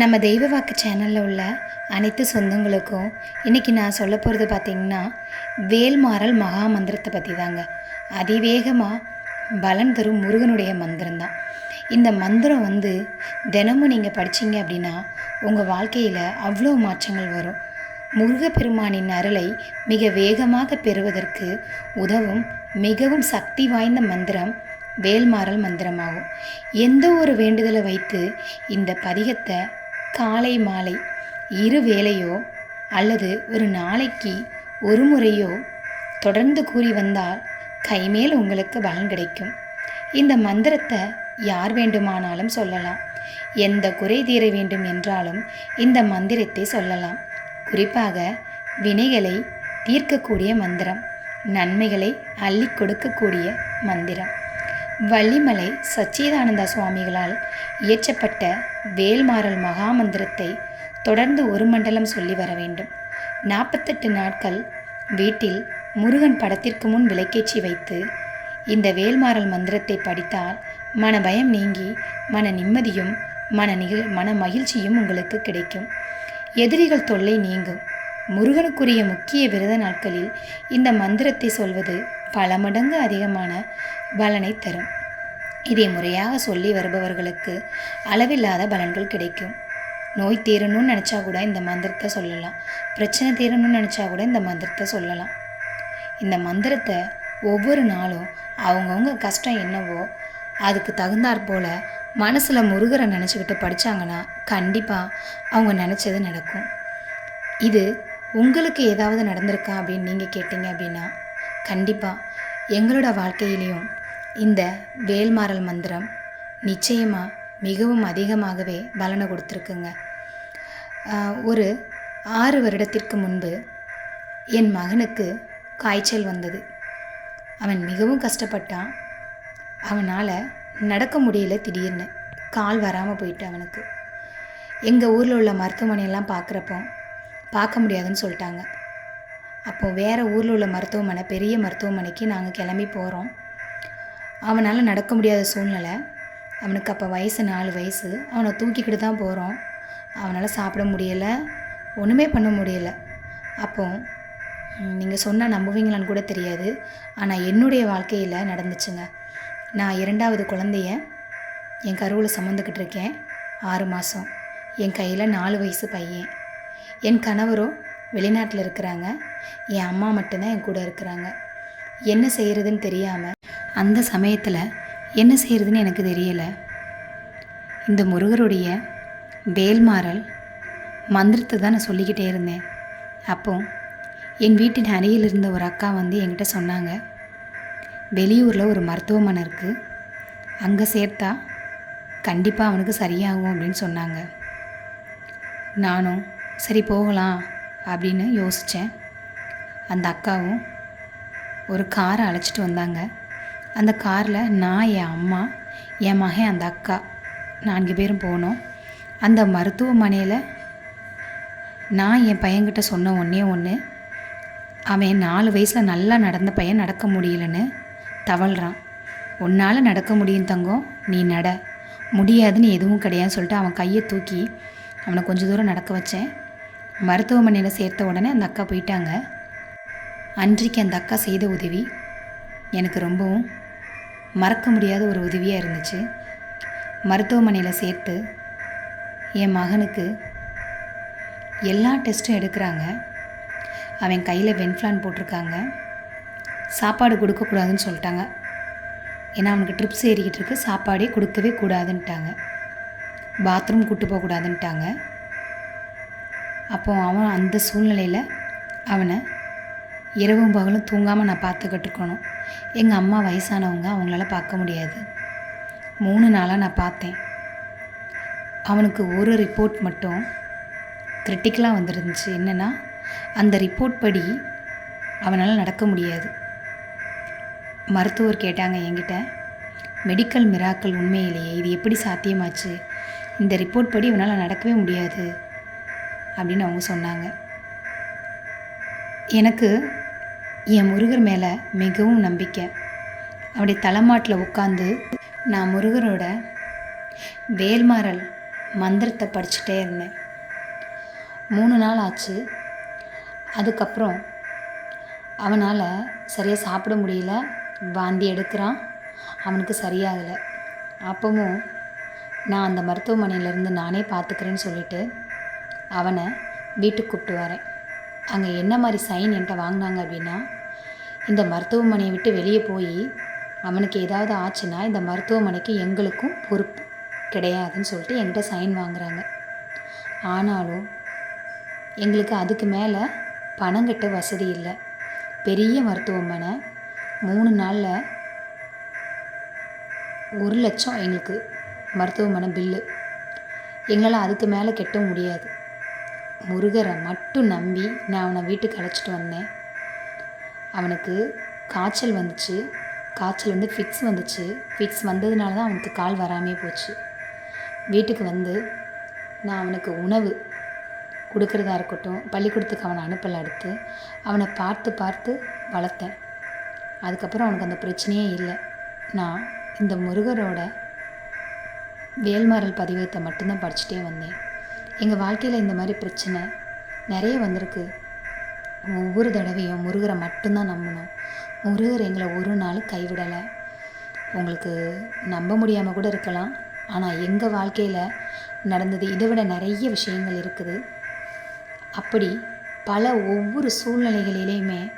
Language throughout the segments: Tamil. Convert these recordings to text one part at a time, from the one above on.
நம்ம தெய்வ வாக்கு சேனலில் உள்ள அனைத்து சொந்தங்களுக்கும் இன்றைக்கி நான் சொல்ல போகிறது பார்த்திங்கன்னா வேல்மாறல் மகா மந்திரத்தை பற்றி தாங்க அதிவேகமாக பலன் தரும் முருகனுடைய மந்திரம்தான். இந்த மந்திரம் வந்து தினமும் நீங்கள் படிச்சீங்க அப்படின்னா உங்கள் வாழ்க்கையில் அவ்வளோ மாற்றங்கள் வரும். முருகப்பெருமானின் அருளை மிக வேகமாக பெறுவதற்கு உதவும் மிகவும் சக்தி வாய்ந்த மந்திரம் வேல்மாறல் மந்திரமாகும். எந்த ஒரு வேண்டுதலை வைத்து இந்த பதிகத்தை காலை மாலை இரு வேளையோ அல்லது ஒரு நாளைக்கு ஒரு முறையோ தொடர்ந்து கூறி வந்தால் கைமேல் உங்களுக்கு பலன் கிடைக்கும். இந்த மந்திரத்தை யார் வேண்டுமானாலும் சொல்லலாம். எந்த குறை தீர வேண்டும் என்றாலும் இந்த மந்திரத்தை சொல்லலாம். குறிப்பாக வினைகளை தீர்க்கக்கூடிய மந்திரம் நன்மைகளை அள்ளி கொடுக்கக்கூடிய மந்திரம். வள்ளிமலை சச்சிதானந்தா சுவாமிகளால் இயற்றப்பட்ட வேல்மாறல் மகாமந்திரத்தை தொடர்ந்து ஒரு மண்டலம் சொல்லி வர வேண்டும். நாற்பத்தெட்டு நாட்கள் வீட்டில் முருகன் படத்திற்கு முன் விளக்கேற்றி வைத்து இந்த வேல்மாறல் மந்திரத்தை படித்தால் மன பயம் நீங்கி மன நிம்மதியும் மன நிகழ் மன மகிழ்ச்சியும் உங்களுக்கு கிடைக்கும். எதிரிகள் தொல்லை நீங்கும். முருகனுக்குரிய முக்கிய விரத நாட்களில் இந்த மந்திரத்தை சொல்வது பல மடங்கு அதிகமான பலனை தரும். இதை முறையாக சொல்லி வருபவர்களுக்கு அளவில்லாத பலன்கள் கிடைக்கும். நோய் தீரணும்னு நினச்சா கூட இந்த மந்திரத்தை சொல்லலாம். பிரச்சனை தீரணும்னு நினச்சா கூட இந்த மந்திரத்தை சொல்லலாம். இந்த மந்திரத்தை ஒவ்வொரு நாளும் அவங்கவுங்க கஷ்டம் என்னவோ அதுக்கு தகுந்தாற் போல் மனசில் முருகரை நினச்சிக்கிட்டு படித்தாங்கன்னா கண்டிப்பாக அவங்க நினச்சது நடக்கும். இது உங்களுக்கு ஏதாவது நடந்திருக்கா அப்படின்னு நீங்கள் கேட்டீங்க அப்படின்னா கண்டிப்பாக எங்களோட வாழ்க்கையிலையும் இந்த வேல்மாறல் மந்திரம் நிச்சயமாக மிகவும் அதிகமாகவே பலனை கொடுத்துருக்குங்க. ஒரு ஆறு வருடத்திற்கு முன்பு என் மகனுக்கு காய்ச்சல் வந்தது. அவன் மிகவும் கஷ்டப்பட்டான். அவனால் நடக்க முடியல திடீர்னு. கால் வராமல் போயிட்டு அவனுக்கு. எங்கள் ஊரில் உள்ள மருத்துவமனையெல்லாம் பார்க்குறப்போ பார்க்க முடியாதுன்னு சொல்லிட்டாங்க. அப்போது வேறு ஊரில் உள்ள மருத்துவமனை பெரிய மருத்துவமனைக்கு நாங்கள் கிளம்பி போகிறோம் அவனால் நடக்க முடியாத சூழ்நிலை. அவனுக்கு அப்போ வயசு நாலு வயசு. அவனை தூக்கிக்கிட்டு தான் போகிறோம் அவனால் சாப்பிட முடியலை. ஒன்றுமே பண்ண முடியலை. அப்போ நீங்கள் சொன்னால் நம்புவீங்களான்னு கூட தெரியாது. ஆனால் என்னுடைய வாழ்க்கையில் நடந்துச்சுங்க. நான் இரண்டாவது குழந்தைய என் கருவில் சுமந்துக்கிட்டு இருக்கேன். ஆறு மாதம் என் கையில் நாலு வயசு பையன். என் கணவரும் வெளிநாட்டில் இருக்கிறாங்க. என் அம்மா மட்டும்தான் என் கூட இருக்கிறாங்க. என்ன செய்கிறதுன்னு தெரியாமல் அந்த சமயத்தில் என்ன செய்கிறதுன்னு எனக்கு தெரியலை. இந்த முருகருடைய வேல்மாறல் மந்திரத்தை தான் நான் சொல்லிக்கிட்டே இருந்தேன். அப்போ என் வீட்டின் அருகில் இருந்த ஒரு அக்கா வந்து என்கிட்ட சொன்னாங்க. வெளியூரில் ஒரு மருத்துவமனை இருக்குது அங்கே சேர்த்தா கண்டிப்பாக அவனுக்கு சரியாகும் அப்படின்னு சொன்னாங்க. நானும் சரி போகலாம். அப்படின்னு யோசித்தேன் அந்த அக்காவும் ஒரு காரை அழைச்சிட்டு வந்தாங்க. அந்த காரில் நான் என் அம்மா என் மகன் அந்த அக்கா நான்கு பேரும் போனோம். அந்த மருத்துவமனையில் நான் என் பையன்கிட்ட சொன்ன ஒன்றே ஒன்று அவன் நாலு வயசில் நல்லா நடந்த பையன் நடக்க முடியலன்னு தவழ்கிறான் உன்னால் நடக்க முடியும் தங்கம் நீ நட. முடியாதுன்னு எதுவும் கிடையாதுன்னு சொல்லிட்டு அவன் கையை தூக்கி அவனை கொஞ்ச தூரம் நடக்க வச்சேன். மருத்துவமனையில் சேர்த்த உடனே அந்த அக்கா போயிட்டாங்க. அன்றைக்கு அந்த அக்கா செய்த உதவி எனக்கு ரொம்பவும் மறக்க முடியாத ஒரு உதவியாக இருந்துச்சு. மருத்துவமனையில் சேர்த்து என் மகனுக்கு எல்லா டெஸ்ட்டும் எடுக்கிறாங்க. அவன் கையில் வென்ஃப்ளான் போட்டிருக்காங்க. சாப்பாடு கொடுக்கக்கூடாதுன்னு சொல்லிட்டாங்க. ஏன்னா அவனுக்கு ட்ரிப்ஸ் ஏறிக்கிட்டு இருக்கு. சாப்பாடே கொடுக்கவே கூடாதுன்ட்டாங்க. பாத்ரூம் கூட்டு போகக்கூடாதுன்ட்டாங்க. அப்போ அவன் அந்த சூழ்நிலையில் அவனை இரவும் பகலும் தூங்காமல் நான் பார்த்துக்கிட்டு இருக்கணும். எங்கள் அம்மா வயசானவங்க அவங்களால பார்க்க முடியாது. மூணு நாளாக நான் பார்த்தேன். அவனுக்கு ஒரு ரிப்போர்ட் மட்டும் கிரிட்டிக்கலாக வந்துருந்துச்சு. என்னென்னா அந்த ரிப்போர்ட் படி அவனால் நடக்க முடியாது. மருத்துவர் கேட்டாங்க என்கிட்ட மெடிக்கல் மிராக்கள் உண்மையிலேயே இது எப்படி சாத்தியமாச்சு? இந்த ரிப்போர்ட் படி இவனால் நடக்கவே முடியாது. அப்படின்னு அவங்க சொன்னாங்க. எனக்கு என் முருகர் மேலே மிகவும் நம்பிக்கை. அப்படி தலைமாட்டில் உட்காந்து நான் முருகரோட வேல்மாறல் மந்திரத்தை படிச்சுட்டே இருந்தேன். மூணு நாள் ஆச்சு. அதுக்கப்புறம் அவனால் சரியாக சாப்பிட முடியல. வாந்தி எடுக்கிறான். அவனுக்கு சரியாகலை. அப்பவும் நான் அந்த மருத்துவமனையிலேருந்து நானே பார்த்துக்கிறேன்னு சொல்லிட்டு அவனை வீட்டுக்கு கூப்பிட்டு வரேன். அங்கே என்ன மாதிரி சைன் என்கிட்ட வாங்கினாங்க அப்படின்னா இந்த மருத்துவமனையை விட்டு வெளியே போய் அவனுக்கு ஏதாவது ஆச்சுன்னா இந்த மருத்துவமனைக்கு எங்களுக்கும் பொறுப்பு கிடையாதுன்னு சொல்லிட்டு என்கிட்ட சைன் வாங்குறாங்க. ஆனாலும் எங்களுக்கு அதுக்கு மேலே பணம் கட்ட வசதி இல்லை. பெரிய மருத்துவமனை மூணு நாளில் ஒரு லட்சம் எங்களுக்கு மருத்துவமனை பில்லு எங்களால் அதுக்கு மேலே கெட்ட முடியாது. முருகரை மட்டும் நம்பி நான் அவனை வீட்டுக்கு அழைச்சிட்டு வந்தேன். அவனுக்கு காய்ச்சல் வந்துச்சு. காய்ச்சல் வந்து ஃபிக்ஸ் வந்துச்சு. ஃபிக்ஸ் வந்ததுனால தான் அவனுக்கு கால் வராமே போச்சு. வீட்டுக்கு வந்து நான் அவனுக்கு உணவு கொடுக்குறதா இருக்கட்டும் பள்ளிக்கூடத்துக்கு அவனை அனுப்பலை அடுத்து அவனை பார்த்து பார்த்து வளர்த்தேன். அதுக்கப்புறம் அவனுக்கு அந்த பிரச்சனையே இல்லை. நான் இந்த முருகரோட வேல்மாறல் பதிவத்தை மட்டும்தான் படிச்சுட்டே வந்தேன். எங்கள் வாழ்க்கையில் இந்த மாதிரி பிரச்சனை நிறைய வந்திருக்கு. ஒவ்வொரு தடவையும் முருகரை மட்டும்தான் நம்பணும். முருகர் எங்களை ஒரு நாள் கைவிடலை. உங்களுக்கு நம்ப முடியாமல் கூட இருக்கலாம். ஆனால் எங்கள் வாழ்க்கையில் நடந்தது இதை விட நிறைய விஷயங்கள் இருக்குது. அப்படி பல ஒவ்வொரு சூழ்நிலைகளிலையுமே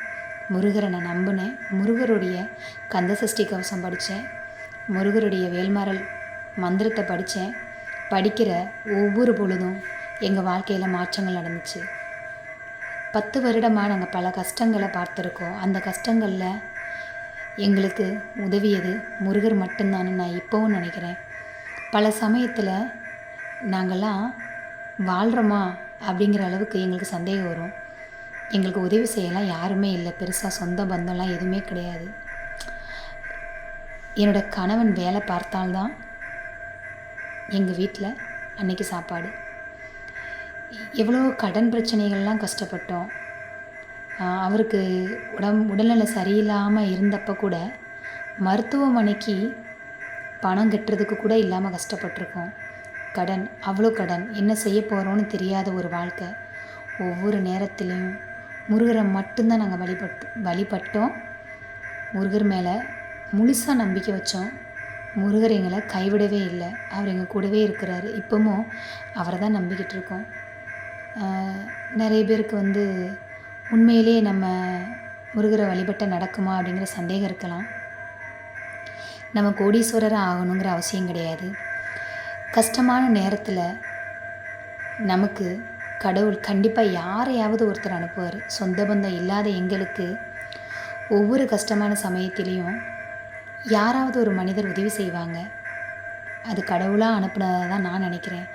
முருகரை நான் நம்பினேன். முருகருடைய கந்தசஷ்டி கவசம் படித்தேன். முருகருடைய வேல்மாறல் மந்திரத்தை படித்தேன். படிக்கிற ஒவ்வொரு பொழுதும் எங்கள் வாழ்க்கையில் மாற்றங்கள் நடந்துச்சு. பத்து வருடமாக நாங்கள் பல கஷ்டங்களை பார்த்துருக்கோம். அந்த கஷ்டங்களில் எங்களுக்கு உதவியது முருகர் மட்டும்தான்னு நான் இப்போவும் நினைக்கிறேன். பல சமயத்தில் நாங்கள்லாம் வாழ்கிறோமா அப்படிங்கிற அளவுக்கு எங்களுக்கு சந்தேகம் வரும். எங்களுக்கு உதவி செய்யலாம் யாருமே இல்லை. பெருசாக சொந்த பந்தம்லாம் எதுவுமே கிடையாது. என்னோட கணவன் வேலை பார்த்தால்தான் எங்கள் வீட்டில் அன்னைக்கு சாப்பாடு. எவ்வளோ கடன் பிரச்சனைகள்லாம் கஷ்டப்பட்டோம். அவருக்கு உடம் உடல்நிலை சரியில்லாமல் இருந்தப்போ கூட மருத்துவமனைக்கு பணம் கட்டுறதுக்கு கூட இல்லாமல் கஷ்டப்பட்டிருக்கோம். கடன் அவ்வளோ கடன். என்ன செய்ய போகிறோன்னு தெரியாத ஒரு வாழ்க்கை. ஒவ்வொரு நேரத்திலையும் முருகரை மட்டும்தான் நாங்கள் வழிபட்டு வழிபட்டோம். முருகர் மேலே முழுசாக நம்பிக்கை வச்சோம். முருகர் எங்களை கைவிடவே இல்லை. அவர் எங்கள் கூடவே இருக்கிறாரு. இப்போவும் அவரை தான் நம்பிக்கிட்டு இருக்கோம். நிறைய பேருக்கு வந்து உண்மையிலேயே நம்ம முருகரை வழிபட்ட நடக்குமா அப்படிங்கிற சந்தேகம் இருக்கலாம். நம்ம கோடீஸ்வரராக ஆகணுங்கிற அவசியம் கிடையாது. கஷ்டமான நேரத்தில் நமக்கு கடவுள் கண்டிப்பாக யாரையாவது ஒருத்தர் அனுப்புவார். சொந்த பந்தம் இல்லாத எங்களுக்கு ஒவ்வொரு கஷ்டமான சமயத்திலையும் யாராவது ஒரு மனிதர் உதவி செய்வாங்க. அது கடவுளாக அனுப்புனதாக தான் நான் நினைக்கிறேன்.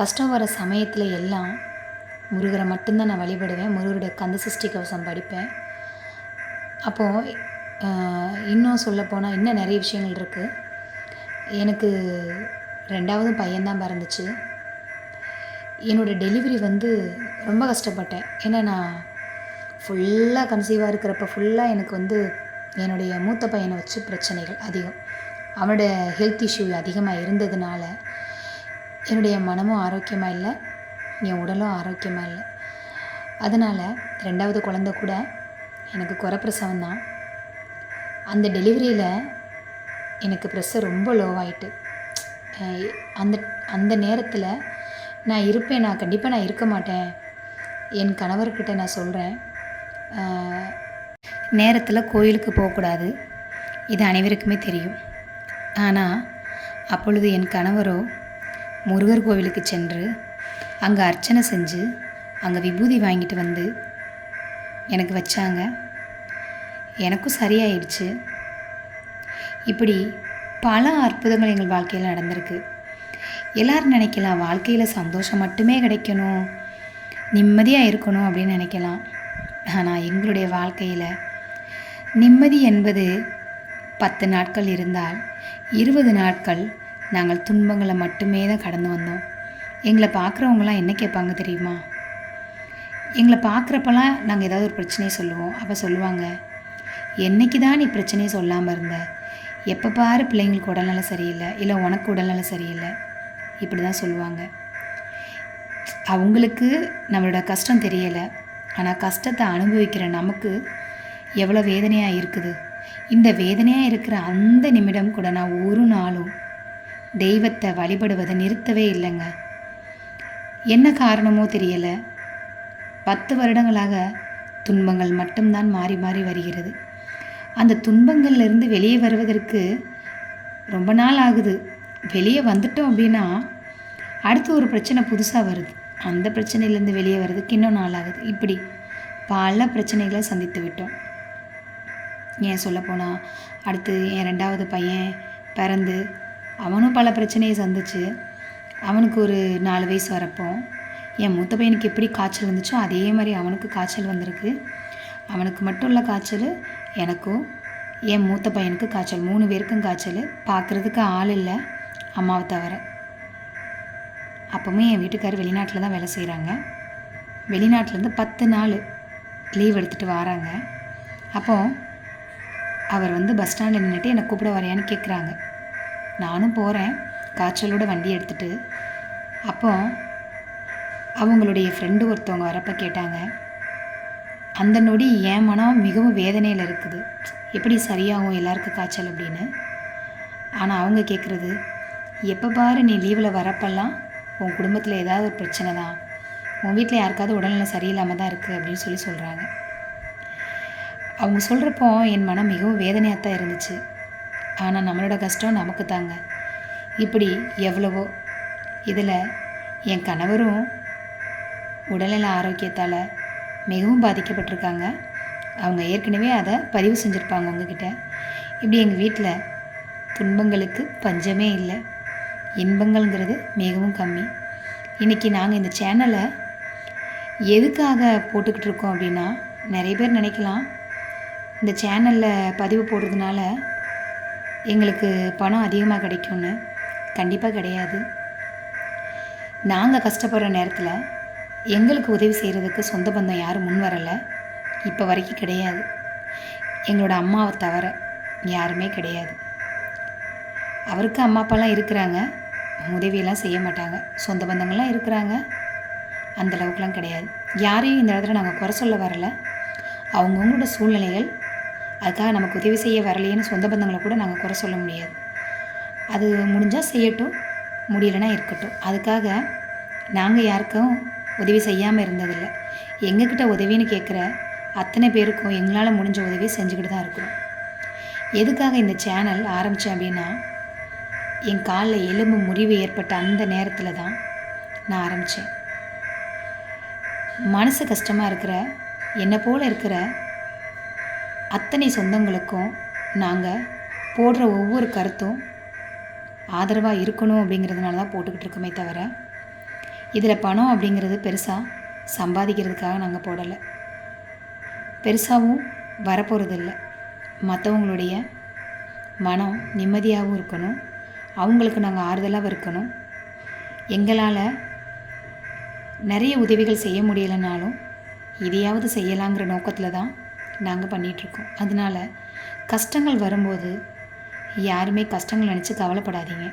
கஷ்டம் வர சமயத்தில் எல்லாம் முருகரை மட்டும்தான் நான் வழிபடுவேன். முருகருடைய கந்த சஷ்டி கவசம் படிப்பேன். அப்போது இன்னும் சொல்லப்போனால் இன்னும் நிறைய விஷயங்கள் இருக்குது எனக்கு ரெண்டாவது பையன்தான் பிறந்துச்சு. என்னோடய டெலிவரி வந்து ரொம்ப கஷ்டப்பட்டேன். ஏன்னா நான் ஃபுல்லாக கன்சீவாக இருக்கிறப்ப ஃபுல்லாக எனக்கு வந்து என்னுடைய மூத்த பையனை வச்சு பிரச்சனைகள் அதிகம். அவனோட ஹெல்த் இஷ்யூ அதிகமாக இருந்ததுனால என்னுடைய மனமும் ஆரோக்கியமாக இல்லை என் உடலும் ஆரோக்கியமாக இல்லை. அதனால் ரெண்டாவது குழந்த கூட எனக்கு குறப்பிரசவம் தான். அந்த டெலிவரியில் எனக்கு ப்ரெஷர் ரொம்ப லோவாயிட்டு அந்த அந்த நேரத்தில் நான் இருப்பேன் நான் கண்டிப்பாக நான் இருக்க மாட்டேன். என் கணவர்கிட்ட நான் சொல்கிறேன் நேரத்தில் கோயிலுக்கு போகக்கூடாது. இது அனைவருக்குமே தெரியும். ஆனால் அப்பொழுது என் கணவரோ முருகர் கோவிலுக்கு சென்று அங்கே அர்ச்சனை செஞ்சு அங்கே விபூதி வாங்கிட்டு வந்து எனக்கு வச்சாங்க. எனக்கும் சரியாயிடுச்சு. இப்படி பல அற்புதங்கள் எங்கள் வாழ்க்கையில் நடந்திருக்கு. எல்லாரும் நினைக்கலாம் வாழ்க்கையில் சந்தோஷம் மட்டுமே கிடைக்கணும் நிம்மதியாக இருக்கணும் அப்படின்னு நினைக்கலாம். ஆனால் எங்களுடைய வாழ்க்கையில் நிம்மதி என்பது பத்து நாட்கள் இருந்தால் இருபது நாட்கள் நாங்கள் துன்பங்களை மட்டுமே தான் கடந்து வந்தோம். எங்களை பார்க்குறவங்களாம் என்ன கேட்பாங்க தெரியுமா? எங்களை பார்க்குறப்பெல்லாம் நாங்கள் ஏதாவது ஒரு பிரச்சனையை சொல்லுவோம். அப்போ சொல்லுவாங்க என்றைக்கு தான் நீ பிரச்சனையை சொல்லாமல் இருந்த? எப்போ பாரு பிள்ளைங்களுக்கு உடல்நலம் சரியில்லை. இல்லை உனக்கு உடல்நலம் சரியில்லை. இப்படி தான் சொல்லுவாங்க. அவங்களுக்கு நம்மளோட கஷ்டம் தெரியலை. ஆனால் கஷ்டத்தை அனுபவிக்கிற நமக்கு எவ்வளோ வேதனையாக இருக்குது? இந்த வேதனையாக இருக்கிற அந்த நிமிடம் கூட நான் ஒரு நாளும் தெய்வத்தை வழிபடுவதை நிறுத்தவே இல்லைங்க. என்ன காரணமோ தெரியலை. பத்து வருடங்களாக துன்பங்கள் மட்டும்தான் மாறி மாறி வருகிறது. அந்த துன்பங்கள்லேருந்து வெளியே வருவதற்கு ரொம்ப நாள் ஆகுது. வெளியே வந்துட்டோம் அப்படின்னா அடுத்து ஒரு பிரச்சனை புதுசாக வருது. அந்த பிரச்சனையிலேருந்து வெளியே வர்றதுக்கு இன்னும் நாள் ஆகுது. இப்படி பல பிரச்சனைகளை சந்தித்து விட்டோம். ஏன் சொல்லப்போனால் அடுத்து என் ரெண்டாவது பையன் பிறந்து அவனும் பல பிரச்சனையை சந்திச்சு அவனுக்கு ஒரு நாலு வயசு வரப்போ என் மூத்த பையனுக்கு எப்படி காய்ச்சல் வந்துச்சோ அதே மாதிரி அவனுக்கு காய்ச்சல் வந்திருக்கு. அவனுக்கு மட்டும் உள்ள காய்ச்சல் எனக்கும் என் மூத்த பையனுக்கு காய்ச்சல் மூணு பேருக்கும் காய்ச்சல். பார்க்குறதுக்கு ஆள் இல்லை அம்மாவை தவிர. அப்பவும் என் வீட்டுக்காரர் வெளிநாட்டில் தான் வேலை செய்கிறாங்க வெளிநாட்டிலேருந்து பத்து நாள் லீவ் எடுத்துகிட்டு வராங்க. அப்போது அவர் வந்து பஸ் ஸ்டாண்டில் நின்றுட்டு என்னை கூப்பிட வரையான்னு கேட்குறாங்க நானும் போகிறேன் காய்ச்சலோட வண்டி எடுத்துகிட்டு அப்போ அவங்களுடைய ஃப்ரெண்டு ஒருத்தவங்க வரப்போ கேட்டாங்க. அந்த நொடி என் மனம் மிகவும் வேதனையில் இருக்குது. எப்படி சரியாகும் எல்லாருக்கும் காய்ச்சல் அப்படின்னு? ஆனால் அவங்க கேட்குறது எப்போ பாரு நீ லீவில் வரப்பெல்லாம் உன் குடும்பத்தில் ஏதாவது ஒரு பிரச்சனை தான் உன் வீட்டில் யாருக்காவது உடல்நிலை சரியில்லாமல் தான் இருக்குது அப்படின்னு சொல்லி சொல்கிறாங்க அவங்க சொல்கிறப்போ என் மனம் மிகவும் வேதனையாக தான் இருந்துச்சு. ஆனால் நம்மளோட கஷ்டம் நமக்கு தாங்க இப்படி எவ்வளவோ இதில் என் கணவரும் உடல்நல ஆரோக்கியத்தால் மிகவும் பாதிக்கப்பட்டிருக்காங்க. அவங்க ஏற்கனவே அதை பதிவு செஞ்சுருப்பாங்க உங்ககிட்ட. இப்படி எங்கள் வீட்டில் துன்பங்களுக்கு பஞ்சமே இல்லை. இன்பங்கள்ங்கிறது மிகவும் கம்மி. இன்றைக்கி நாங்கள் இந்த சேனலை எதுக்காக போட்டுக்கிட்டு இருக்கோம் அப்படின்னா நிறைய பேர் நினைக்கலாம் இந்த சேனலில் பதிவு போடுறதுனால எங்களுக்கு பணம் அதிகமாக கிடைக்கும்னு கண்டிப்பாக கிடையாது. நாங்கள் கஷ்டப்படுற நேரத்தில் எங்களுக்கு உதவி செய்கிறதுக்கு சொந்த பந்தம் யாரும் முன் வரலை. இப்போ வரைக்கும் கிடையாது. எங்களோட அம்மாவை தவிர யாருமே கிடையாது. அவருக்கு அம்மா அப்பாலாம் இருக்கிறாங்க. உதவியெல்லாம் செய்ய மாட்டாங்க. சொந்த பந்தங்கள்லாம் இருக்கிறாங்க. அந்தளவுக்குலாம் கிடையாது. யாரையும் இந்த இடத்துல நாங்கள் குறை சொல்ல வரல. அவங்கவுங்களோட சூழ்நிலைகள் அதுக்காக நமக்கு உதவி செய்ய வரலையேன்னு சொந்த பந்தங்களை கூட நாங்கள் குறை சொல்ல முடியாது. அது முடிஞ்சால் செய்யட்டும் முடியலைன்னா இருக்கட்டும். அதுக்காக நாங்கள் யாருக்கும் உதவி செய்யாமல் இருந்ததில்லை. எங்ககிட்ட உதவின்னு கேட்குற அத்தனை பேருக்கும் எங்களால் முடிஞ்ச உதவி செஞ்சுக்கிட்டு தான் இருக்கிறோம். எதுக்காக இந்த சேனல் ஆரம்பித்தேன் அப்படின்னா என் காலில் எலும்பு முறிவு ஏற்பட்ட அந்த நேரத்தில் தான் நான் ஆரம்பித்தேன் மனசு கஷ்டமாக இருக்கிற என்னை போல் இருக்கிற அத்தனை சொந்தங்களுக்கும் நாங்கள் போடுற ஒவ்வொரு கருத்தும் ஆதரவாக இருக்கணும் அப்படிங்கிறதுனால தான் போட்டுக்கிட்டு இருக்கோமே தவிர இதில் பணம் அப்படிங்கிறது பெருசாக சம்பாதிக்கிறதுக்காக நாங்கள் போடலை. பெருசாகவும் வரப்போகிறதில்ல மற்றவங்களுடைய மனம் நிம்மதியாகவும் இருக்கணும். அவங்களுக்கு நாங்கள் ஆறுதலாகவும் இருக்கணும். எங்களால் நிறைய உதவிகள் செய்ய முடியலைனாலும் இதையாவது செய்யலாங்கிற நோக்கத்தில் தான் நாங்கள் பண்ணிகிட்ருக்கோம் அதனால் கஷ்டங்கள் வரும்போது யாருமே கஷ்டங்கள் நினச்சி கவலைப்படாதீங்க.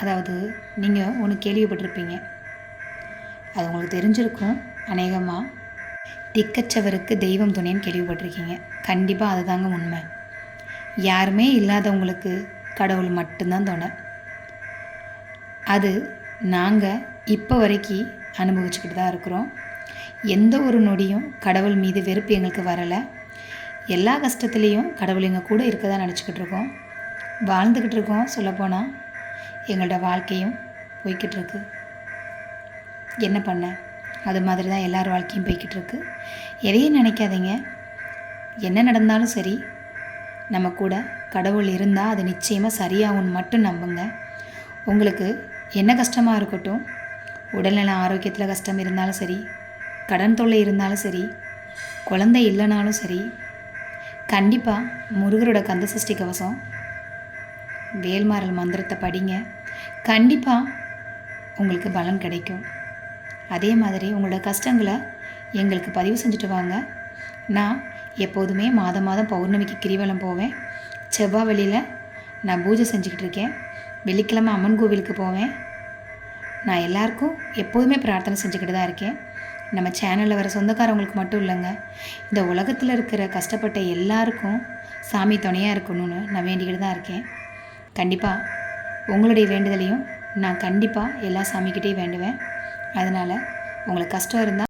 அதாவது நீங்கள் ஒன்று கேள்விப்பட்டிருப்பீங்க. அது உங்களுக்கு தெரிஞ்சிருக்கும். அநேகமாக திக்கச்சவருக்கு தெய்வம் துணைன்னு கேள்விப்பட்டிருக்கீங்க. கண்டிப்பாக அதுதாங்க உண்மை. யாருமே இல்லாதவங்களுக்கு கடவுள் மட்டும்தான் துணை. அது நாங்கள் இப்போ வரைக்கும் அனுபவிச்சுக்கிட்டு தான் இருக்கிறோம். எந்த ஒரு நொடியும் கடவுள் மீது வெறுப்பு எங்களுக்கு வரலை. எல்லா கஷ்டத்துலேயும் கடவுள் எங்கள் கூட இருக்க தான் நினச்சிக்கிட்டு இருக்கோம். வாழ்ந்துக்கிட்டு இருக்கோம் சொல்லப்போனால் எங்களோட வாழ்க்கையும் போய்கிட்டு இருக்கு. என்ன பண்ண? அது மாதிரி தான் எல்லார் வாழ்க்கையும் போய்கிட்டு இருக்கு. எதையும் நினைக்காதீங்க. என்ன நடந்தாலும் சரி நம்ம கூட கடவுள் இருந்தால் அது நிச்சயமாக சரியாகும்னு மட்டும் நம்புங்க. உங்களுக்கு என்ன கஷ்டமாக இருக்கட்டும் உடல்நல ஆரோக்கியத்தில் கஷ்டம் இருந்தாலும் சரி கடன் தொல்லை இருந்தாலும் சரி குழந்தை இல்லைனாலும் சரி கண்டிப்பாக முருகரோட கந்த சஷ்டி கவசம் வேல்மாறல் மந்திரத்தை படிங்க. கண்டிப்பாக உங்களுக்கு பலன் கிடைக்கும். அதே மாதிரி உங்களோட கஷ்டங்களை எங்களுக்கு பதிவு செஞ்சுட்டு வாங்க. நான் எப்போதுமே மாதம் மாதம் பௌர்ணமிக்கு கிரிவலம் போவேன். செவ்வாய் வெளியில் நான் பூஜை செஞ்சுக்கிட்டு இருக்கேன். வெள்ளிக்கிழமை அம்மன் கோவிலுக்கு போவேன். நான் எல்லாருக்கும் எப்போதுமே பிரார்த்தனை செஞ்சுக்கிட்டு தான் இருக்கேன். நம்ம சேனலில் வர சொந்தக்காரவங்களுக்கு மட்டும் இல்லைங்க. இந்த உலகத்தில் இருக்கிற கஷ்டப்பட்ட எல்லாருக்கும் சாமி துணையாக இருக்கணும்னு நான் வேண்டிக்கிட்டு தான் இருக்கேன். கண்டிப்பாக உங்களுடைய வேண்டுதலையும் நான் கண்டிப்பாக எல்லா சாமிக்கிட்டேயும் வேண்டுவேன். அதனால் உங்களுக்கு கஷ்டம் இருந்தால்